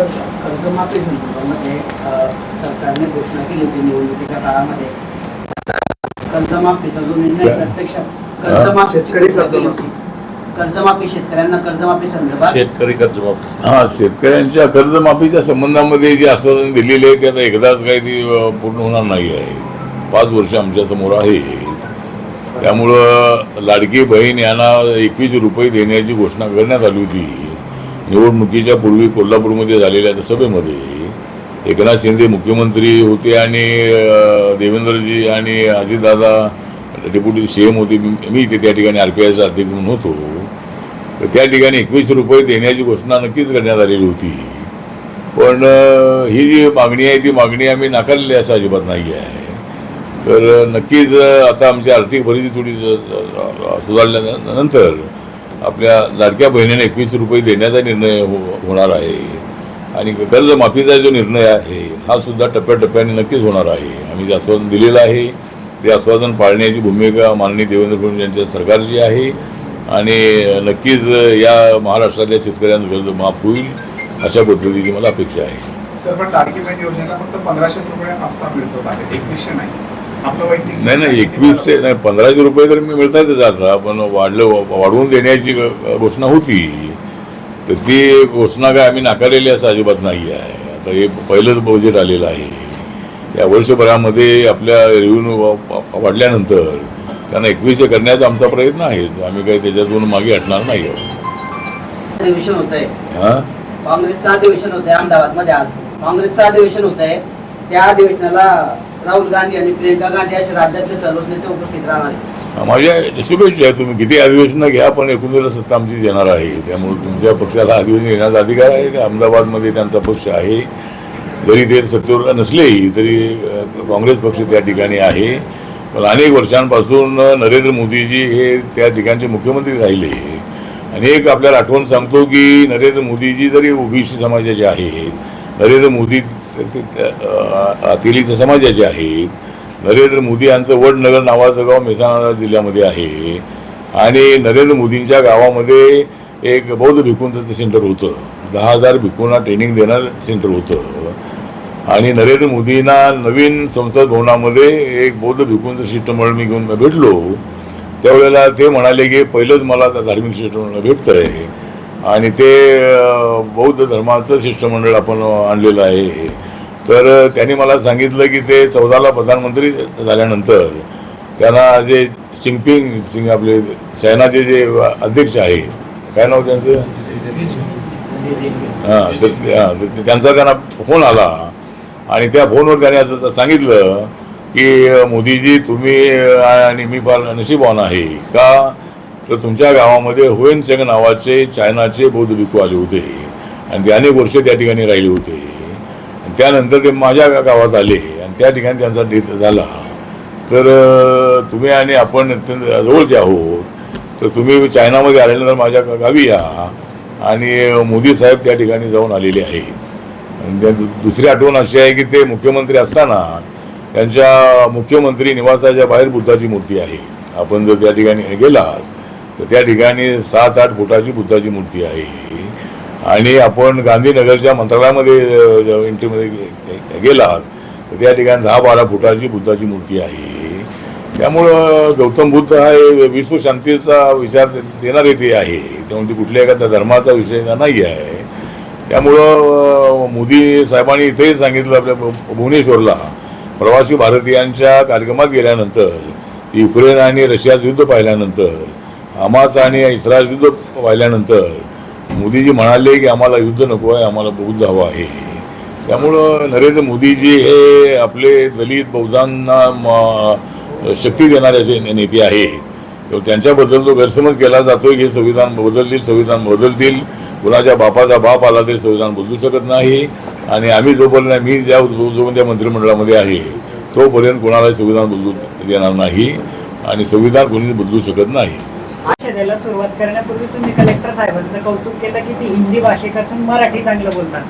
Sir कर्जमाफी संदर्भामध्ये सरकारने घोषणा केली होती निवडणुकीच्या काळामध्ये. कर्जमाफीचा जो निर्णय काय? प्रत्यक्ष कर्जमाफी शेतकरी कर्जमाफी. कर्जमाफी शेतकऱ्यांना कर्जमाफी संदर्भात शेतकरी कर्जमाफी. हा शेतकऱ्यांच्या कर्जमाफीच्या संबंधामध्ये जे आश्वासन दिलेले आहे ते आता एकदाच काही ती पूर्ण होणार नाही आहे. पाच वर्ष आमच्यासमोर आहे. त्यामुळं लाडकी बहीण यांना एकवीस रुपये देण्याची घोषणा करण्यात आली होती. निवडणुकीच्या पूर्वी कोल्हापूरमध्ये झालेल्या सभेमध्ये एकनाथ शिंदे मुख्यमंत्री होते आणि देवेंद्रजी आणि अजितदादा डेप्युटी सी एम होते. मी ते त्या ठिकाणी आर पी आयचा अध्यक्ष म्हणून होतो. तर त्या ठिकाणी एकवीस रुपये देण्याची घोषणा नक्कीच करण्यात आलेली होती. पण ही जी मागणी आहे ती मागणी आम्ही नाकारलेली असं अजिबात नाही आहे. तर नक्कीच आता आमची आर्थिक परिस्थिती थोडी ज- ज- सुधारल्यानंतर आपल्या लाडक्या बहिणीने एकवीस रुपये देण्याचा निर्णय हो होणार आहे. आणि कर्जमाफीचा जो निर्णय आहे हा सुद्धा टप्प्याटप्प्याने नक्कीच होणार आहे. आम्ही जे आश्वासन दिलेलं आहे ते आश्वासन पाळण्याची भूमिका माननीय देवेंद्र फडणवीस यांच्या सरकारची आहे. आणि नक्कीच या महाराष्ट्रातल्या शेतकऱ्यांचं कर्ज माफ होईल अशा पद्धतीची मला अपेक्षा आहे. सर पण लाडकी बहीण योजनेला फक्त पंधराशेच रुपये हप्ता मिळतो आहे एकवीसशे नाही. नाही नाही एकवीसशे नाही पंधराशे रुपये तर मी मिळतातच आता पण वाढलं वाढवून देण्याची घोषणा होती. तर ती घोषणा काय आम्ही नाकारलेली असं अजिबात नाही आहे. आता हे पहिलंच बजेट आलेलं आहे. या वर्षभरामध्ये आपल्या रेव्हेन्यू वाढल्यानंतर त्यांना एकवीसशे करण्याचा आमचा प्रयत्न आहे. आम्ही काही त्याच्यातून मागे हटणार नाही आहोत. अधिवेशन होत आहे हां? काँग्रेसचं अधिवेशन होत आहे अहमदाबादमध्ये आज. काँग्रेसचं अधिवेशन होत आहे त्या अधिवेशनाला राहुल गांधी आणि प्रियंका गांधी असे राज्यातले सर्वच नेते उपस्थित राहणार आहेत. माझ्या शुभेच्छा आहे. तुम्ही किती अधिवेशनं घ्या पण एकूणच सत्ता आमची येणार आहे. त्यामुळे तुमच्या पक्षाला अधिवेशन घेण्याचा अधिकार आहे. अहमदाबादमध्ये त्यांचा पक्ष आहे. जरी ते सत्तेवर नसलेही तरी अ, काँग्रेस पक्ष त्या ठिकाणी आहे. पण अनेक वर्षांपासून नरेंद्र मोदीजी हे त्या ठिकाणचे मुख्यमंत्री राहिले. आणि एक आपल्याला आठवण सांगतो की नरेंद्र मोदीजी जरी ओबीसी समाजाचे आहेत नरेंद्र मोदी अतिरिक्त समाजाचे आहेत नरेंद्र मोदी यांचं वडनगर नावाचं गाव मेहसाणा जिल्ह्यामध्ये आहे. आणि नरेंद्र मोदींच्या गावामध्ये एक बौद्ध भिकूंचं सेंटर होतं. दहा हजार भिकूंना ट्रेनिंग देणारं सेंटर होतं. आणि नरेंद्र मोदींना नवीन संसद भवनामध्ये एक बौद्ध भिकूंचं शिष्टमंडळ मी घेऊन भेटलो. त्यावेळेला ते म्हणाले की पहिलंच मला त्या धार्मिक शिष्टमंडळ भेटतं आहे आणि ते बौद्ध धर्माचं शिष्टमंडळ आपण आणलेलं आहे. तर त्यांनी मला सांगितलं की ते चौदाला प्रधानमंत्री झाल्यानंतर त्यांना जे सिंगपिंग सिंग आपले सेनाचे जे अध्यक्ष आहे काय नाव त्यांचं? हां तर त्यांचा त्यांना फोन आला आणि त्या फोनवर त्याने असं सांगितलं की मोदीजी तुम्ही आणि मी फार नशीबवान आहे का? तर तुमच्या गावामध्ये हुएन चंग नावाचे चायनाचे बौद्ध भिक्खू आले होते आणि ते अनेक वर्ष त्या ठिकाणी राहिले होते. त्यानंतर ते माझ्या गावात आले आणि त्या ठिकाणी त्यांचा डेथ झाला. तर तुम्ही आणि आपण अत्यंत जवळचे आहोत. तर तुम्ही चायनामध्ये आल्यानंतर माझ्या गावी या. आणि मोदी साहेब त्या ठिकाणी जाऊन आलेले आहेत. आणि त्या दुसरी आठवण अशी आहे की ते मुख्यमंत्री असताना त्यांच्या मुख्यमंत्री निवासाच्या बाहेर बुद्धाची मूर्ती आहे. आपण जर त्या ठिकाणी गेलात तर त्या ठिकाणी सात आठ फुटाची बुद्धाची मूर्ती आहे. आणि आपण गांधीनगरच्या मंत्रालयामध्ये एंट्रीमध्ये गे- गेलात तर त्या ठिकाणी दहा बारा फुटाची बुद्धाची मूर्ती आहे. त्यामुळं गौतम बुद्ध हा विश्व शांतीचा विचार देणारे ते आहे. त्यामुळे ती कुठल्या एखाद्या धर्माचा विषय नाही आहे त्यामुळं मोदी साहेबांनी इथेही सांगितलं आपल्या भुवनेश्वरला प्रवासी भारतीयांच्या कार्यक्रमात गेल्यानंतर युक्रेन आणि रशियाचं युद्ध पाहिल्यानंतर हमास आणि इस्रायल युद्ध पाहिल्यानंतर मोदीजी म्हणाले की आम्हाला युद्ध नको आहे आम्हाला बौद्ध हवं आहे. त्यामुळं नरेंद्र मोदीजी हे आपले दलित बौद्धांना म- शक्ती देणारे असे नेते आहेत तर त्यांच्याबद्दल जो गैरसमज केला जातो की हे संविधान बदलतील संविधान बदलतील. कुणाच्या बापाचा बाप आला तरी संविधान बदलू शकत नाही. आणि आम्ही जोपर्यंत मी ज्या जो त्या मंत्रिमंडळामध्ये आहे तोपर्यंत कोणालाही संविधान बदलू देणार नाही. आणि संविधान कोणी बदलू शकत नाही. परिषदेला सुरुवात करण्यापूर्वी तुम्ही कलेक्टर साहेबांचं कौतुक केलं की ती हिंदी भाषिक असून मराठी चांगलं बोलतात.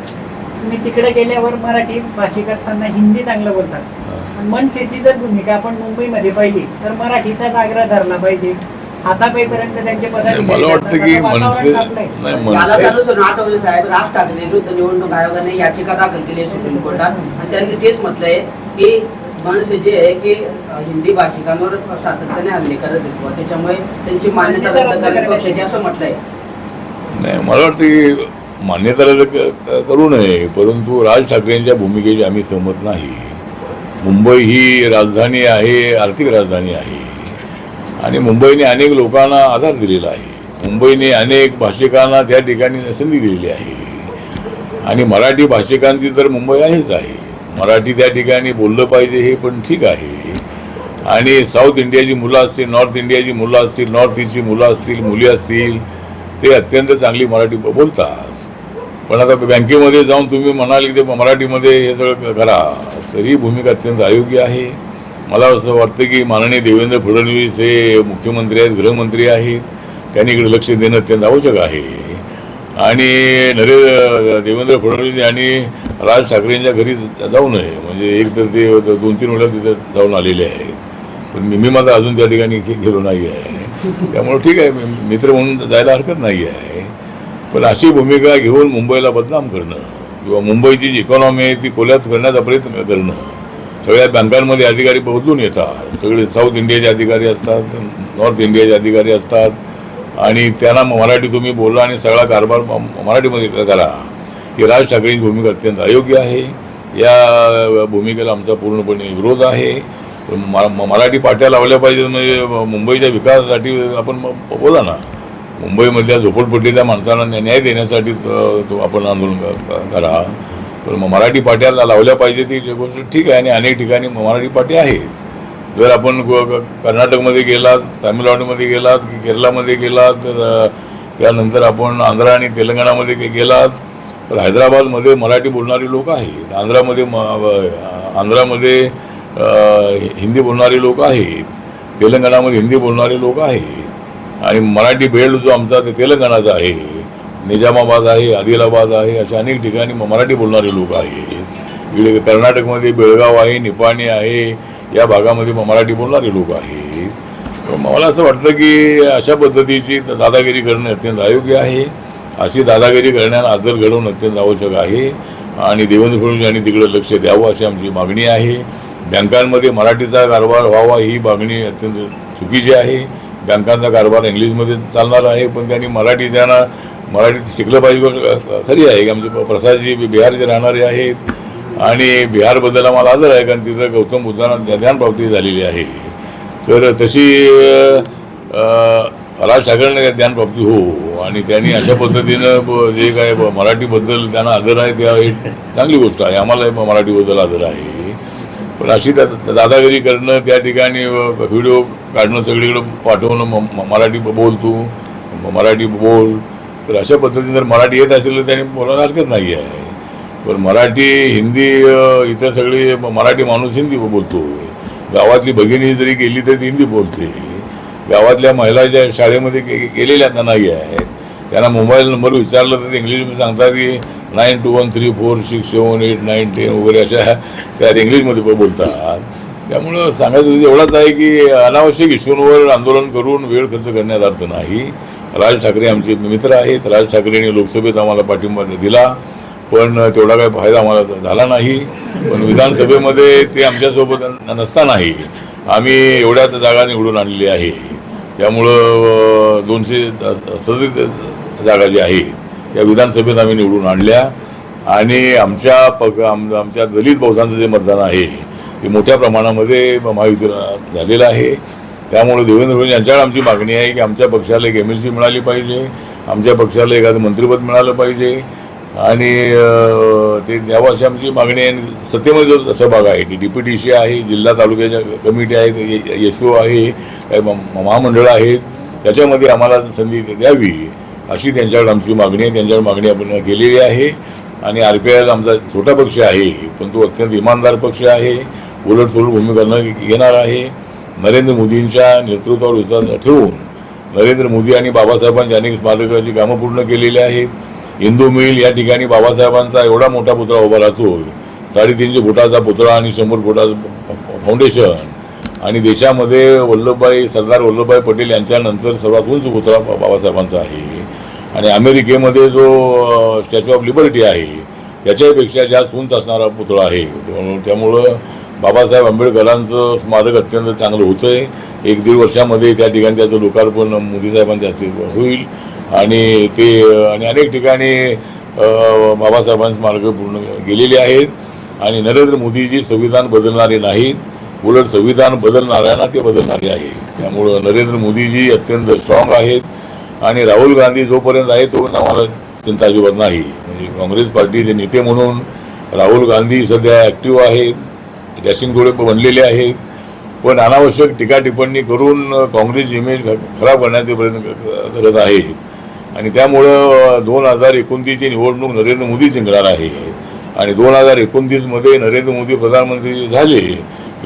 तुम्ही तिकडे गेल्यावर मराठी भाषिक असताना हिंदी चांगलं बोलतात. मनसेची जर भूमिका आपण मुंबईमध्ये पाहिली तर मराठीचाच आग्रह धरला पाहिजे. हातापेपर्यंत त्यांचे नाही, पदाधिकारी मला वाटतं की. आता मनसे आठवले साहेब राज ठाकरे विरुद्ध निवडणूक आयोगाने याचिका दाखल केली आहे सुप्रीम कोर्टात. आणि त्यांनी तेच म्हटलंय की मनसे जे आहे की हिंदी भाषिकांवर सातत्याने हल्ले करत आहेत. त्याच्यामुळे त्यांची मान्यता रद्द असं म्हटलंय. नाही मला वाटतं की मान्यता रद्द करू नये परंतु राज ठाकरेंच्या भूमिकेची आम्ही सहमत नाही. मुंबई ही राजधानी आहे आर्थिक राजधानी आहे. आणि मुंबईने अनेक लोकांना आधार दिलेला आहे. मुंबईने अनेक भाषिकांना त्या ठिकाणी संधी दिलेली आहे. आणि मराठी भाषिकांची तर मुंबई आहेच आहे. मराठी त्या ठिकाणी बोललं पाहिजे हे पण ठीक आहे. आणि साऊथ इंडियाची मुलं असतील नॉर्थ इंडियाची मुलं असतील नॉर्थ ईस्टची मुलं असतील मुली असतील ते अत्यंत चांगली मराठी ब- बोलतात. पण आता बँकेमध्ये जाऊन तुम्ही म्हणाल की ते मराठीमध्ये हे सगळं करा. तर ही भूमिका अत्यंत अयोग्य आहे. मला असं वाटतं की माननीय देवेंद्र फडणवीस हे मुख्यमंत्री आहेत गृहमंत्री आहेत. त्यांनी इकडे लक्ष देणं अत्यंत आवश्यक आहे. आणि नरेंद्र देवेंद्र फडणवीस यांनी राज ठाकरेंच्या घरी जाऊ नये. म्हणजे एक तर ते दोन तीन वेळा तिथे जाऊन आलेले आहेत. पण मी मी माझा अजून त्या ठिकाणी गेलो नाही आहे. त्यामुळे ठीक आहे मित्र म्हणून जायला हरकत नाही आहे. पण अशी भूमिका घेऊन मुंबईला बदनाम करणं किंवा मुंबईची जी इकॉनॉमी आहे ती कोल्यात करण्याचा प्रयत्न करणं. सगळ्या बँकांमध्ये अधिकारी बदलून येतात. सगळे साऊथ इंडियाचे अधिकारी असतात नॉर्थ इंडियाचे अधिकारी असतात. आणि त्यांना मराठी तुम्ही बोला आणि सगळा कारभार म- मराठीमध्ये करा. की राज ठाकरेंची भूमिका अत्यंत अयोग्य आहे. या भूमिकेला आमचा पूर्णपणे विरोध आहे. म- मराठी पाट्या लावल्या पाहिजेत म्हणजे मुंबईच्या विकासासाठी आपण मग बोला ना. मुंबईमधल्या झोपडपट्टीच्या माणसांना न्याय देण्यासाठी तो आपण आंदोलन करा. पण मराठी पाट्याला लावल्या पाहिजे ती गोष्ट ठीक आहे आणि अनेक ठिकाणी मराठी पाट्या आहेत. जर आपण क- कर्नाटकमध्ये गेलात तामिळनाडूमध्ये गेलात की केरळामध्ये गेलात तर त्यानंतर आपण आंध्र आणि तेलंगणामध्ये गेलात. तर हैदराबादमध्ये मराठी बोलणारी लोक आहेत आंध्रामध्ये म आंध्रामध्ये हिंदी बोलणारे लोक आहेत. तेलंगणामध्ये हिंदी बोलणारे लोक आहेत. आणि मराठी बेल्ट जो आमचा ते तेलंगणाचा आहे. निजामाबाद आहे आदिलाबाद आहे अशा अनेक ठिकाणी मराठी बोलणारे लोक आहेत. इकडे कर्नाटकमध्ये बेळगाव आहे निपाणी आहे या भागामध्ये मग मराठी बोलणारे लोक आहेत. मला असं वाटतं की अशा पद्धतीची दादागिरी करणं अत्यंत अयोग्य आहे. अशी दादागिरी करण्याला आदर घडवून अत्यंत आवश्यक आहे. आणि देवेंद्र फडणवीस यांनी तिकडे लक्ष द्यावं अशी आमची मागणी आहे. बँकांमध्ये मराठीचा कारभार व्हावा ही मागणी अत्यंत चुकीची आहे. बँकांचा कारभार इंग्लिशमध्ये चालणार आहे पण त्यांनी मराठी त्यांना मराठीत शिकलं पाहिजे खरी आहे. की आमचे प्रसादजी बिहारचे राहणारे आहेत आणि बिहारबद्दल आम्हाला आदर आहे कारण तिथं गौतम बुद्धांना ज्ञानप्राप्ती झालेली आहे. तर तशी अ, राज ठाकरेंना ज्ञानप्राप्ती हो. आणि त्यांनी अशा पद्धतीनं ब- जे काय ब- मराठीबद्दल त्यांना आदर आहे त्या चांगली गोष्ट आहे. आम्हालाही मराठीबद्दल आदर आहे. पण अशी त्या दादागिरी करणं त्या ठिकाणी व्हिडिओ काढणं सगळीकडे पाठवणं म- मराठी बोल तू मराठी बोल. तर अशा पद्धतीने जर मराठी येत असेल तर त्यांनी बोलायला हरकत नाही आहे. पण मराठी हिंदी इथं सगळी मराठी माणूस हिंदी बोलतो गावातली भगिनी जरी गेली तरी हिंदी बोलते. गावातल्या महिला ज्या शाळेमध्ये गे- गेलेल्या त्या नाही आहेत त्यांना मोबाईल नंबर विचारलं तर ते इंग्लिशमध्ये सांगतात की nine two one three four six seven eight nine ten वगैरे अशा त्या इंग्लिशमध्ये पण बोलतात. त्यामुळं सांगायचं एवढाच आहे की अनावश्यक इश्यूंवर आंदोलन करून वेळ खर्च करण्यात अर्थ नाही. राज ठाकरे आमचे मित्र आहेत. राज ठाकरेंनी लोकसभेत आम्हाला पाठिंबा दिला पण तेवढा काही फायदा आम्हाला झाला नाही. पण विधानसभेमध्ये ते आमच्यासोबत नसतानाही आम्ही एवढ्याच जागा निवडून आणलेली आहे. त्यामुळं दोनशे सदतीस जागा जी आहेत त्या विधानसभेत आम्ही निवडून आणल्या. आणि आमच्या पग आम आमच्या दलित बहुतांचं जे मतदान आहे ते मोठ्या प्रमाणामध्ये महायुतीला झालेलं आहे. त्यामुळे देवेंद्र फडणवीस यांच्याकडे आमची मागणी आहे की आमच्या पक्षाला एक एम एल सी मिळाली पाहिजे आमच्या पक्षाला एखादं मंत्रिपद मिळालं पाहिजे. आणि ते द्यावं आमची मागणी आहे आणि सत्तेमध्ये जो सहभाग आहे डी पी टी सी आहे जिल्हा तालुक्याच्या कमिटी आहेत एस ओ आहे काही म- महामंडळं आहेत त्याच्यामध्ये आम्हाला संधी द्यावी अशी त्यांच्याकडे आमची मागणी आहे त्यांच्याकडे मागणी आपण केलेली आहे. आणि आर पी आयला आमचा छोटा पक्ष आहे पण तो अत्यंत इमानदार पक्ष आहे उलटसुलट भूमिका न घेणार आहे. नरेंद्र मोदींच्या नेतृत्वावर विश्वास ठेवून नरेंद्र मोदी आणि बाबासाहेबांनी अनेक स्मारकाची कामं पूर्ण केलेली आहेत हिंदू मिल या ठिकाणी बाबासाहेबांचा एवढा मोठा पुतळा उभा राहतो. साडेतीनशे फुटाचा पुतळा आणि शंभर फुटाचं फाउंडेशन आणि देशामध्ये वल्लभभाई सरदार वल्लभभाई पटेल यांच्यानंतर सर्वात उंच पुतळा बाबासाहेबांचा आहे. आणि अमेरिकेमध्ये जो स्टॅच्यू ऑफ लिबर्टी आहे त्याच्यापेक्षा जास्त उंच असणारा पुतळा आहे. त्यामुळं बाबासाहेब आंबेडकरांचं स्मारक अत्यंत चांगलं होतं आहे एक दीड वर्षामध्ये त्या ठिकाणी त्याचं लोकार्पण मोदी साहेबांच्या हस्ते होईल. आणि ते आणि अनेक ठिकाणी अ, मार्ग पूर्ण गेलेले आहेत. आणि नरेंद्र मोदीजी संविधान बदलणारे नाहीत. उलट संविधान बदलणाऱ्यांना ते बदलणारे आहे त्यामुळं नरेंद्र मोदीजी अत्यंत स्ट्रॉंग आहेत. आणि राहुल गांधी जोपर्यंत आहे तो आम्हाला चिंता अजिबात नाही. म्हणजे काँग्रेस पार्टीचे नेते म्हणून राहुल गांधी सध्या ॲक्टिव्ह आहेत. डॅशिंग थोडे बनलेले आहेत. पण अनावश्यक टीका टिप्पणी करून काँग्रेस इमेज खराब करण्याचे प्रयत्न करत आहेत. आणि त्यामुळं दोन हजार एकोणतीसची निवडणूक नरेंद्र मोदी जिंकणार आहे. आणि दोन हजार एकोणतीसमध्ये नरेंद्र मोदी प्रधानमंत्री झाले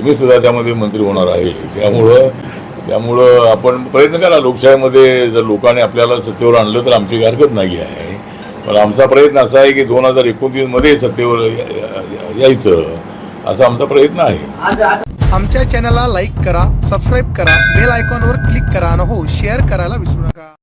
मी सुद्धा त्यामध्ये मंत्री होणार आहे. त्यामुळं त्यामुळं आपण प्रयत्न करा लोकशाहीमध्ये जर लोकांनी आपल्याला सत्तेवर आणलं तर आमची हरकत नाही आहे. पण आमचा प्रयत्न असा आहे की दोन हजार एकोणतीसमध्ये सत्तेवर यायचं असा आमचा प्रयत्न आहे. आमच्या चॅनलला लाईक करा सबस्क्राईब करा बेल आयकॉनवर क्लिक करा आणि हो शेअर करायला विसरू नका.